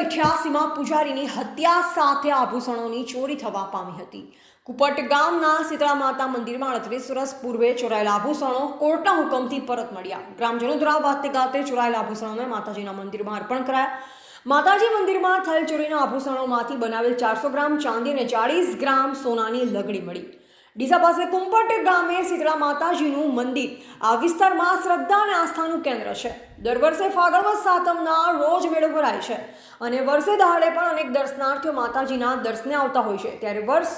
ઇઠ્યાસીમાં પૂજારીની હત્યા સાથે આભૂષણોની ચોરી થવા પામી હતી. કુપટ ગામના શીતળા માતા મંદિરમાં અડત્રીસ વર્ષ પૂર્વે ચોરાયેલા આભૂષણો કોર્ટના હુકમથી પરત મળ્યા. ગ્રામજનો દ્વારા વાતે ગાતે ચોરાયેલા આભૂષણોને માતાજીના મંદિરમાં અર્પણ કરાયા. માતાજી મંદિરમાં થયેલ ચોરીના આભૂષણોમાંથી બનાવેલ ચારસો ગ્રામ ચાંદી અને ચાળીસ ગ્રામ સોનાની લગડી મળી. ડીસા પાસે કુંપટ ગામે શીતળા માતાજીનું મંદિર. આ વિસ્તારમાં શ્રદ્ધા અને આસ્થાનું કેન્દ્ર છે. દર વર્ષે ફાગણવદ સાતમના રોજ મેળો ભરાય છે અને વર્ષે દહાડે પણ અનેક દર્શનાર્થીઓ માતાજીના દર્શને આવતા હોય છે. ત્યારે વર્ષ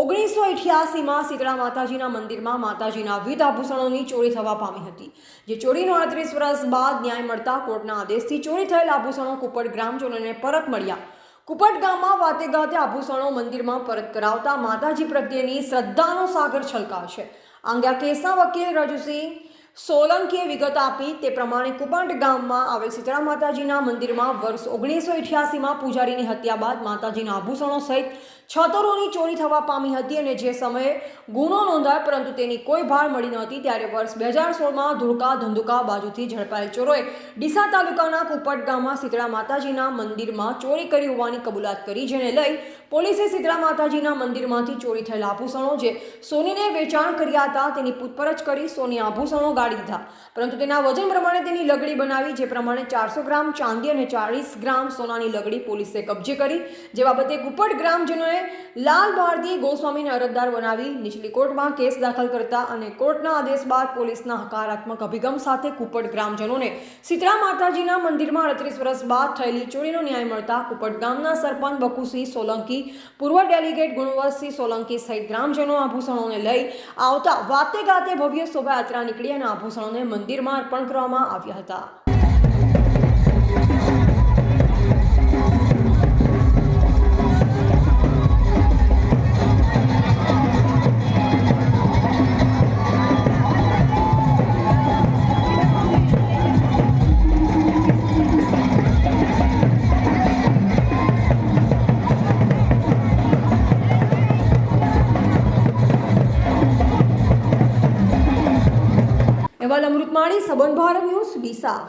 ઓગણીસો અઠ્યાસીમાં શીતળા માતાજીના મંદિરમાં માતાજીના વિવિધ આભૂષણોની ચોરી થવા પામી હતી. જે ચોરીનો અડત્રીસ વર્ષ બાદ ન્યાય મળતા કોર્ટના આદેશથી ચોરી થયેલ આભૂષણો કુપટ ગ્રામજનોને પરત મળ્યા. કુપટ ગામમાં વાતે ગાતે આભૂષણો મંદિરમાં પરત કરાવતા માતાજી પ્રત્યેની શ્રદ્ધાનો સાગર છલકાશે. આંગ્યા કેસના વકીલ રજુસિંહ સોલંકીએ વિગત આપી તે પ્રમાણે કુપટ ગામમાં આવેલ શીતળા માતાજીના મંદિરમાં વર્ષ ઓગણીસો અઠ્યાસીમાં પૂજારીની હત્યા બાદ માતાજીના આભૂષણો સહિત છતરોની ચોરી થવા પામી હતી અને જે સમયે ગુનો નોંધાયો, પરંતુ તેની કોઈ ભાળ મળી નહોતી ત્યારે વર્ષ બે હજાર સોળમાં ધુળકા ધંધુકા બાજુથી ઝડપાયેલ ચોરોએ ડીસા તાલુકાના કુપટ ગામમાં શીતળા માતાજીના મંદિરમાં ચોરી કરી હોવાની કબૂલાત કરી, જેને લઈ પોલીસે શીતળા માતાજીના મંદિરમાંથી ચોરી થયેલા આભૂષણો જે સોનીને વેચાણ કર્યા હતા તેની પૂછપરછ કરી સોની આભૂષણો ગાળી દીધા. પરંતુ તેના વજન પ્રમાણે તેની લગડી બનાવી, જે પ્રમાણે ચારસો ગ્રામ ચાંદી અને ચાળીસ ગ્રામ સોનાની લગડી પોલીસે કબજે કરી. જે બાબતે કુપટ ગ્રામજનોએ લાલ ભારતી ગોસ્વામીને અરજદાર બનાવી. નીચલી કોર્ટમાં કેસ દાખલ કરતા અને કોર્ટના આદેશ બાદ પોલીસના હકારાત્મક અભિગમ સાથે કુપટ ગ્રામજનોને સીતરા માતાજીના મંદિરમાં અડત્રીસ વર્ષ બાદ થયેલી ચોરીનો ન્યાય મળતા કુપટ ગામના સરપંચ બકુસિંહ સોલંકી, પૂર્વ ડેલિગેટ ગુણવંતસિંહ સોલંકી સહિત ગ્રામજનો આભૂષણોને લઈ આવતા વાતે ગાતે ભવ્ય શોભાયાત્રા નીકળી અને આભૂષણોને મંદિરમાં અર્પણ કરવામાં આવ્યા હતા. અહેવાલ અમૃતમાળી સબન ભારત ન્યૂઝ ડીસા.